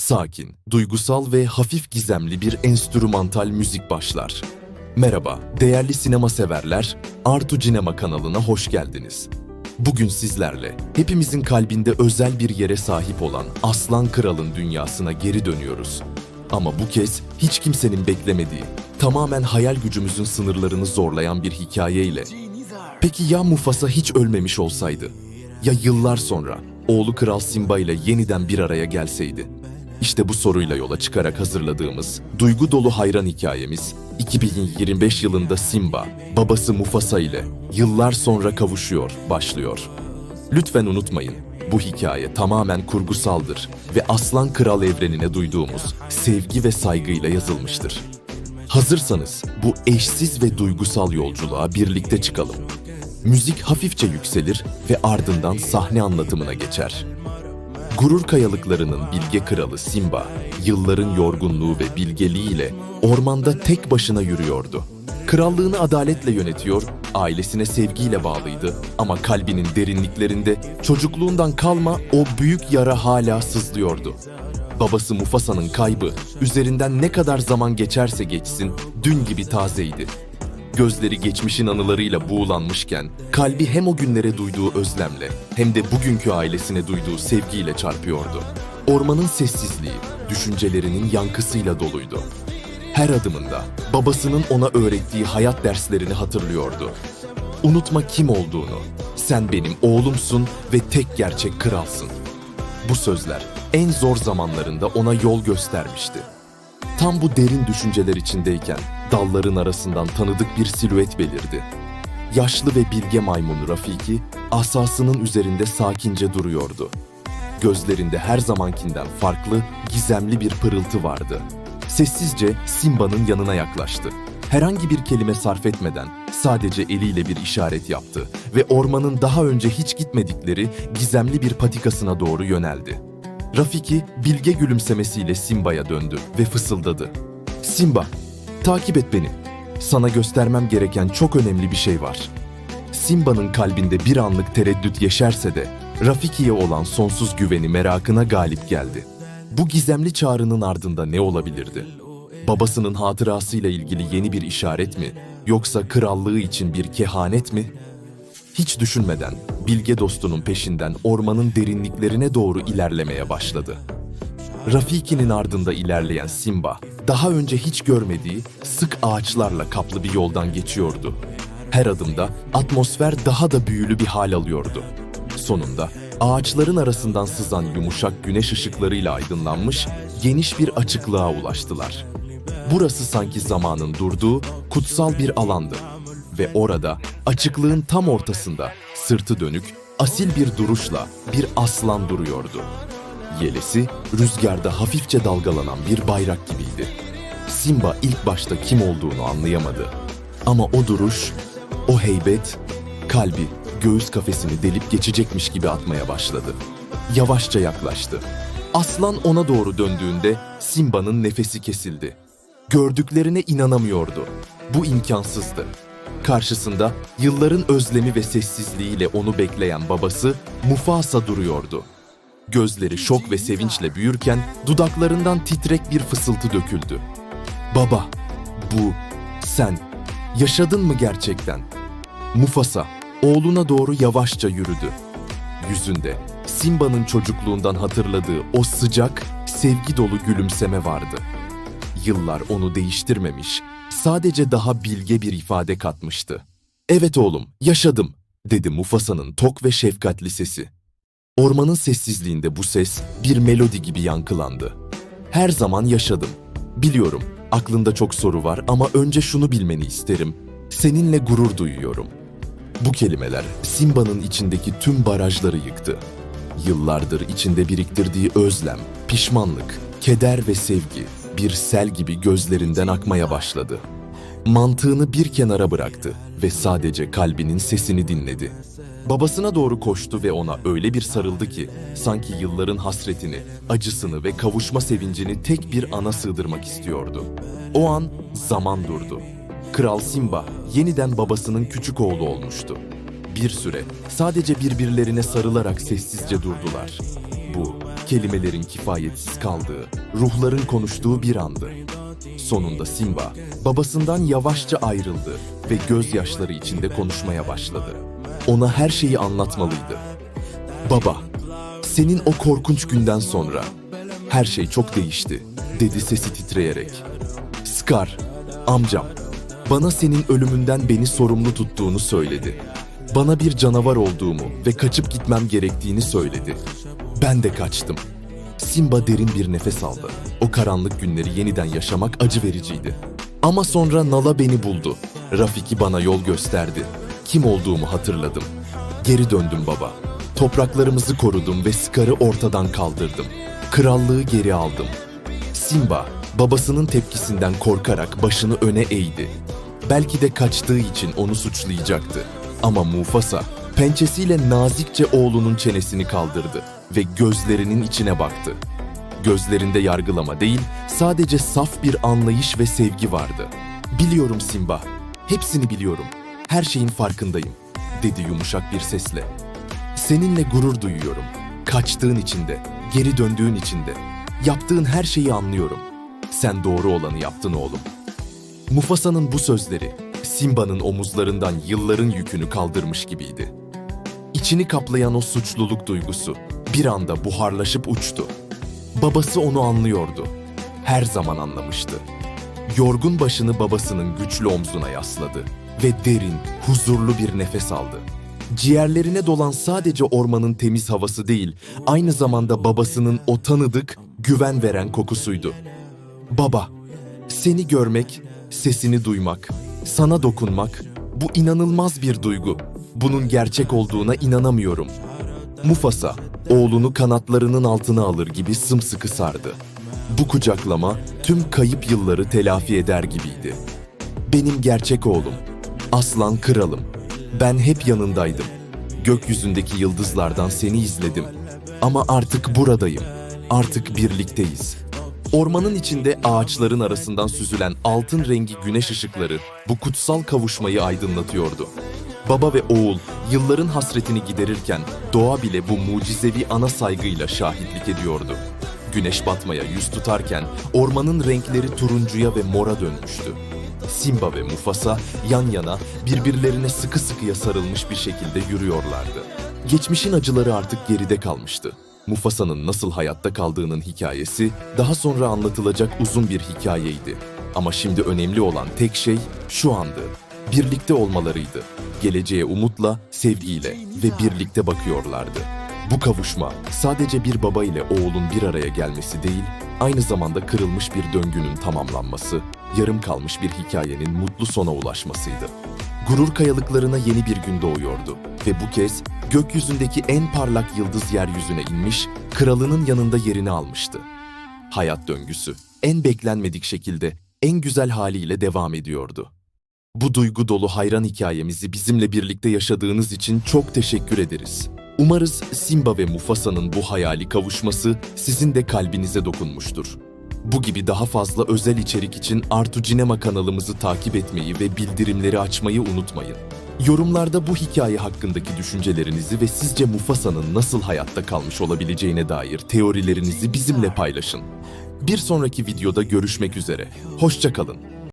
Sakin, duygusal ve hafif gizemli bir enstrümantal müzik başlar. Merhaba, değerli sinema severler, Artu Cinema kanalına hoş geldiniz. Bugün sizlerle hepimizin kalbinde özel bir yere sahip olan Aslan Kral'ın dünyasına geri dönüyoruz. Ama bu kez hiç kimsenin beklemediği, tamamen hayal gücümüzün sınırlarını zorlayan bir hikayeyle. Peki ya Mufasa hiç ölmemiş olsaydı? Ya yıllar sonra oğlu Kral Simba ile yeniden bir araya gelseydi? İşte bu soruyla yola çıkarak hazırladığımız duygu dolu hayran hikayemiz 2025 yılında Simba, babası Mufasa ile yıllar sonra kavuşuyor başlıyor. Lütfen unutmayın, bu hikaye tamamen kurgusaldır ve Aslan Kral evrenine duyduğumuz sevgi ve saygıyla yazılmıştır. Hazırsanız bu eşsiz ve duygusal yolculuğa birlikte çıkalım. Müzik hafifçe yükselir ve ardından sahne anlatımına geçer. Gurur kayalıklarının bilge kralı Simba, yılların yorgunluğu ve bilgeliğiyle ormanda tek başına yürüyordu. Krallığını adaletle yönetiyor, ailesine sevgiyle bağlıydı ama kalbinin derinliklerinde çocukluğundan kalma o büyük yara hala sızlıyordu. Babası Mufasa'nın kaybı üzerinden ne kadar zaman geçerse geçsin dün gibi tazeydi. Gözleri geçmişin anılarıyla buğulanmışken kalbi hem o günlere duyduğu özlemle hem de bugünkü ailesine duyduğu sevgiyle çarpıyordu. Ormanın sessizliği düşüncelerinin yankısıyla doluydu. Her adımında babasının ona öğrettiği hayat derslerini hatırlıyordu. Unutma kim olduğunu. Sen benim oğlumsun ve tek gerçek kralsın. Bu sözler en zor zamanlarında ona yol göstermişti. Tam bu derin düşünceler içindeyken dalların arasından tanıdık bir silüet belirdi. Yaşlı ve bilge maymun Rafiki asasının üzerinde sakince duruyordu. Gözlerinde her zamankinden farklı, gizemli bir pırıltı vardı. Sessizce Simba'nın yanına yaklaştı. Herhangi bir kelime sarf etmeden sadece eliyle bir işaret yaptı ve ormanın daha önce hiç gitmedikleri gizemli bir patikasına doğru yöneldi. Rafiki bilge gülümsemesiyle Simba'ya döndü ve fısıldadı. Simba, takip et beni. Sana göstermem gereken çok önemli bir şey var. Simba'nın kalbinde bir anlık tereddüt yeşerse de Rafiki'ye olan sonsuz güveni merakına galip geldi. Bu gizemli çağrının ardında ne olabilirdi? Babasının hatırasıyla ilgili yeni bir işaret mi? Yoksa krallığı için bir kehanet mi? Hiç düşünmeden bilge dostunun peşinden ormanın derinliklerine doğru ilerlemeye başladı. Rafiki'nin ardında ilerleyen Simba, daha önce hiç görmediği sık ağaçlarla kaplı bir yoldan geçiyordu. Her adımda atmosfer daha da büyülü bir hal alıyordu. Sonunda ağaçların arasından sızan yumuşak güneş ışıklarıyla aydınlanmış geniş bir açıklığa ulaştılar. Burası sanki zamanın durduğu kutsal bir alandı ve orada açıklığın tam ortasında sırtı dönük asil bir duruşla bir aslan duruyordu. Yelesi rüzgarda hafifçe dalgalanan bir bayrak gibiydi. Simba ilk başta kim olduğunu anlayamadı. Ama o duruş, o heybet, kalbi göğüs kafesini delip geçecekmiş gibi atmaya başladı. Yavaşça yaklaştı. Aslan ona doğru döndüğünde Simba'nın nefesi kesildi. Gördüklerine inanamıyordu. Bu imkansızdı. Karşısında yılların özlemi ve sessizliğiyle onu bekleyen babası Mufasa duruyordu. Gözleri şok ve sevinçle büyürken dudaklarından titrek bir fısıltı döküldü. Baba, bu, sen, yaşadın mı gerçekten? Mufasa, oğluna doğru yavaşça yürüdü. Yüzünde Simba'nın çocukluğundan hatırladığı o sıcak, sevgi dolu gülümseme vardı. Yıllar onu değiştirmemiş, sadece daha bilge bir ifade katmıştı. Evet oğlum, yaşadım, dedi Mufasa'nın tok ve şefkatli sesi. Ormanın sessizliğinde bu ses bir melodi gibi yankılandı. Her zaman yaşadım. Biliyorum, aklında çok soru var ama önce şunu bilmeni isterim. Seninle gurur duyuyorum. Bu kelimeler Simba'nın içindeki tüm barajları yıktı. Yıllardır içinde biriktirdiği özlem, pişmanlık, keder ve sevgi bir sel gibi gözlerinden akmaya başladı. Mantığını bir kenara bıraktı ve sadece kalbinin sesini dinledi. Babasına doğru koştu ve ona öyle bir sarıldı ki sanki yılların hasretini, acısını ve kavuşma sevincini tek bir ana sığdırmak istiyordu. O an zaman durdu. Kral Simba yeniden babasının küçük oğlu olmuştu. Bir süre sadece birbirlerine sarılarak sessizce durdular. Bu kelimelerin kifayetsiz kaldığı, ruhların konuştuğu bir andı. Sonunda Simba, babasından yavaşça ayrıldı ve gözyaşları içinde konuşmaya başladı. Ona her şeyi anlatmalıydı. Baba, senin o korkunç günden sonra her şey çok değişti, dedi sesi titreyerek. Scar, amcam, bana senin ölümünden beni sorumlu tuttuğunu söyledi. Bana bir canavar olduğumu ve kaçıp gitmem gerektiğini söyledi. Ben de kaçtım. Simba derin bir nefes aldı. O karanlık günleri yeniden yaşamak acı vericiydi. Ama sonra Nala beni buldu. Rafiki bana yol gösterdi. Kim olduğumu hatırladım. Geri döndüm baba. Topraklarımızı korudum ve Scar'ı ortadan kaldırdım. Krallığı geri aldım. Simba, babasının tepkisinden korkarak başını öne eğdi. Belki de kaçtığı için onu suçlayacaktı. Ama Mufasa, pençesiyle nazikçe oğlunun çenesini kaldırdı ve gözlerinin içine baktı. Gözlerinde yargılama değil, sadece saf bir anlayış ve sevgi vardı. Biliyorum Simba, hepsini biliyorum. Her şeyin farkındayım, dedi yumuşak bir sesle. Seninle gurur duyuyorum. Kaçtığın içinde, geri döndüğün içinde. Yaptığın her şeyi anlıyorum. Sen doğru olanı yaptın oğlum. Mufasa'nın bu sözleri Simba'nın omuzlarından yılların yükünü kaldırmış gibiydi. İçini kaplayan o suçluluk duygusu bir anda buharlaşıp uçtu. Babası onu anlıyordu. Her zaman anlamıştı. Yorgun başını babasının güçlü omzuna yasladı ve derin, huzurlu bir nefes aldı. Ciğerlerine dolan sadece ormanın temiz havası değil, aynı zamanda babasının o tanıdık, güven veren kokusuydu. Baba, seni görmek, sesini duymak, sana dokunmak, bu inanılmaz bir duygu. Bunun gerçek olduğuna inanamıyorum. Mufasa, oğlunu kanatlarının altına alır gibi sımsıkı sardı. Bu kucaklama tüm kayıp yılları telafi eder gibiydi. Benim gerçek oğlum, aslan kralım. Ben hep yanındaydım. Gökyüzündeki yıldızlardan seni izledim. Ama artık buradayım. Artık birlikteyiz. Ormanın içinde ağaçların arasından süzülen altın rengi güneş ışıkları bu kutsal kavuşmayı aydınlatıyordu. Baba ve oğul yılların hasretini giderirken doğa bile bu mucizevi ana saygıyla şahitlik ediyordu. Güneş batmaya yüz tutarken ormanın renkleri turuncuya ve mora dönmüştü. Simba ve Mufasa yan yana birbirlerine sıkı sıkıya sarılmış bir şekilde yürüyorlardı. Geçmişin acıları artık geride kalmıştı. Mufasa'nın nasıl hayatta kaldığının hikayesi daha sonra anlatılacak uzun bir hikayeydi. Ama şimdi önemli olan tek şey şu andı. Birlikte olmalarıydı. Geleceğe umutla, sevgiyle ve birlikte bakıyorlardı. Bu kavuşma sadece bir baba ile oğulun bir araya gelmesi değil, aynı zamanda kırılmış bir döngünün tamamlanması, yarım kalmış bir hikayenin mutlu sona ulaşmasıydı. Gurur kayalıklarına yeni bir gün doğuyordu ve bu kez gökyüzündeki en parlak yıldız yeryüzüne inmiş, kralının yanında yerini almıştı. Hayat döngüsü en beklenmedik şekilde en güzel haliyle devam ediyordu. Bu duygu dolu hayran hikayemizi bizimle birlikte yaşadığınız için çok teşekkür ederiz. Umarız Simba ve Mufasa'nın bu hayali kavuşması sizin de kalbinize dokunmuştur. Bu gibi daha fazla özel içerik için Artu Cinema kanalımızı takip etmeyi ve bildirimleri açmayı unutmayın. Yorumlarda bu hikaye hakkındaki düşüncelerinizi ve sizce Mufasa'nın nasıl hayatta kalmış olabileceğine dair teorilerinizi bizimle paylaşın. Bir sonraki videoda görüşmek üzere. Hoşçakalın.